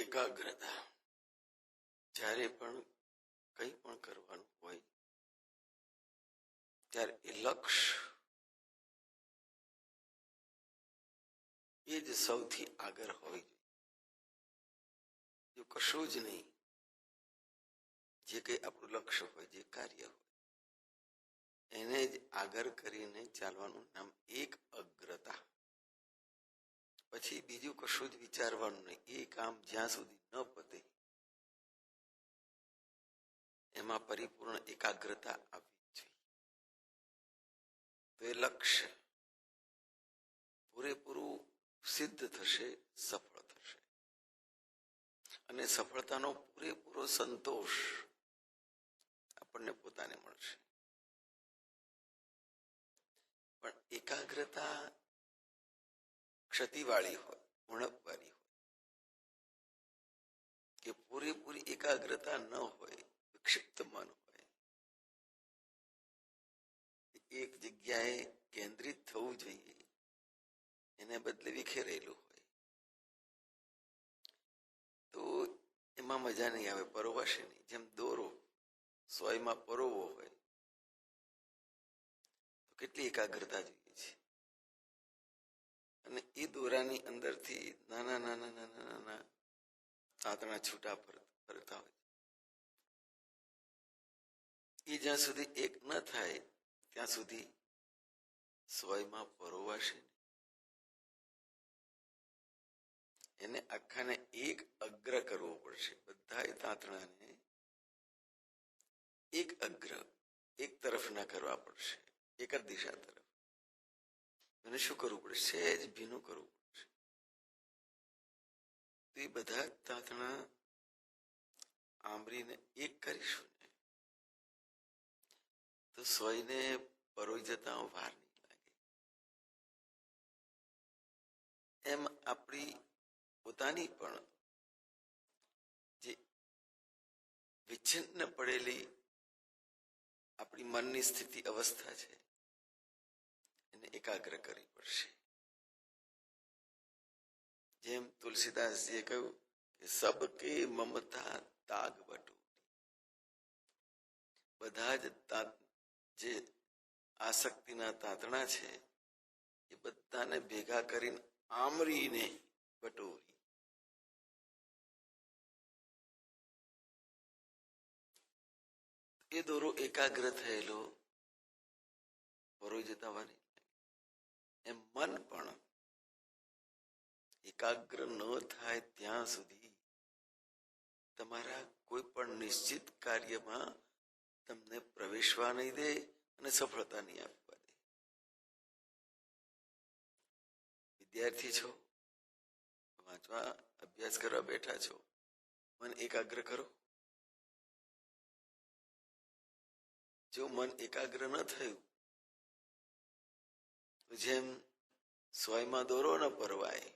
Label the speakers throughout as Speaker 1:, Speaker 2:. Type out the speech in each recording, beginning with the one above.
Speaker 1: એકાગ્રતા જ્યારે પણ કંઈ પણ કરવાનું હોય, ત્યારે એ લક્ષ્ય એ જ સૌથી આગળ હોય. જો કશું જ નહીં. જે કંઈ આપણું લક્ષ્ય હોય, જે કાર્ય હોય, એને જ આગળ કરીને ચાલવાનું નામ એક અગ્રતા. પછી બીજું કશું જ વિચારવાનું નહીં. એ કામ જ્યાં સુધી ન પતે, એમાં પરિપૂર્ણ એકાગ્રતા આવવી જોઈએ. તો એ લક્ષ્ય પૂરેપૂરું સિદ્ધ થશે, સફળ થશે. અને સફળતાનો પૂરેપૂરો સંતોષ આપણને પોતાને મળશે. પણ એકાગ્રતા ક્ષતિવાળી હોય ઉણપવાળી હોય, કે પૂરેપૂરી એકાગ્રતા ન હોય વિક્ષિપ્ત મન હોય, એક જગ્યાએ કેન્દ્રિત થવું જોઈએ, એને બદલે વિખેરેલું હોય, તો એમાં મજા નહીં આવે, પરોવાશે નહીં. જેમ દોરો સોયમાં પરોવો હોય, તો કેટલી એકાગ્રતા જોઈએ છે? દોરાની અંદરથી નાના નાના નાના નાના તાતણા છૂટા ફરતા હોય એ જ્યાં સુધી એક ન થાય, ત્યાં સુધી સોયમાં પરોવાશે એને આખાને એક અગ્ર કરવો પડશે. બધા તાંતણાને એક અગ્ર, એક તરફ ના કરવા પડશે. એક જ દિશા તરફ. એને શું કરવું પડશે સહેજ ભીનું કરવું પડશે તો એ બધા તાંતણા આંબરીને એક કરીશું ને, તો સોયને પરોઈ જતા વાર નહીં લાગે. એમ આપણી પોતાની પણ જે વિચ્છિન્ન પડેલી આપણી મનની સ્થિતિ અવસ્થા છે એને એકાગ્ર કરવી પડશે. જેમ તુલસીદાસજીએ કહ્યું કે, સબકે મમતા તાગ બટુ બધા જ જે આસક્તિના તાતણા છે, એ બધાને ભેગા કરીને આમરીને બટોરી એ દોરો એકાગ્ર થયેલો પરોઈ જતા વાની એમ મન પણ એકાગ્ર ન થાય ત્યાં સુધી તમારા કોઈ પણ નિશ્ચિત કાર્યમાં તમને પ્રવેશવા નહીં દે અને સફળતા નહીં આપવા દે. વિદ્યાર્થી છો, વાંચવા, અભ્યાસ કરવા બેઠા છો, મન એકાગ્ર કરો. જો મન એકાગ્ર ન થયું જેમ સ્વયમાં દોરો ન પરવાય,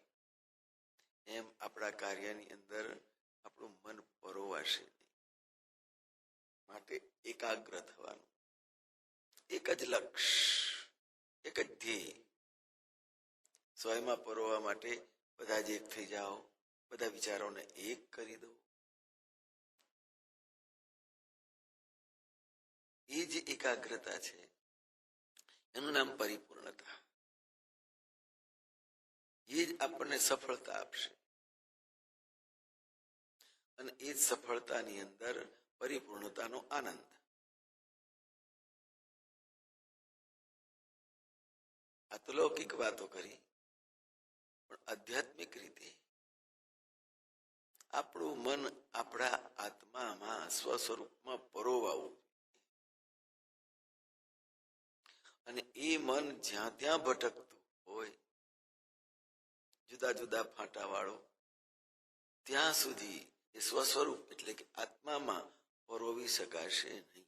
Speaker 1: એમ આપણા કાર્યની અંદર આપણું મન પરોવાશે માટે એકાગ્ર થવાનું. એક જ લક્ષ, એક જ ધ્યેય. સ્વયમાં પરોવા માટે બધા જ એક થઈ જાઓ, બધા વિચારોને એક કરી દો. એ જે એકાગ્રતા છે. એનું નામ એ જ આપણને સફળતા આપશે. અને એ જ સફળતાની અંદર પરિપૂર્ણતાનો આનંદ. આ તો લૌકિક વાતો કરી, પણ આધ્યાત્મિક રીતે આપણું મન આપણા આત્મામાં સ્વસ્વરૂપમાં પરોવાવું. અને એ મન જ્યાં ત્યાં ભટકતું જુદા જુદા ફાંટા વાળો ત્યાં સુધી એ સ્વસ્વરૂપ એટલે કે આત્મામાં પરોવી શકાશે નહીં.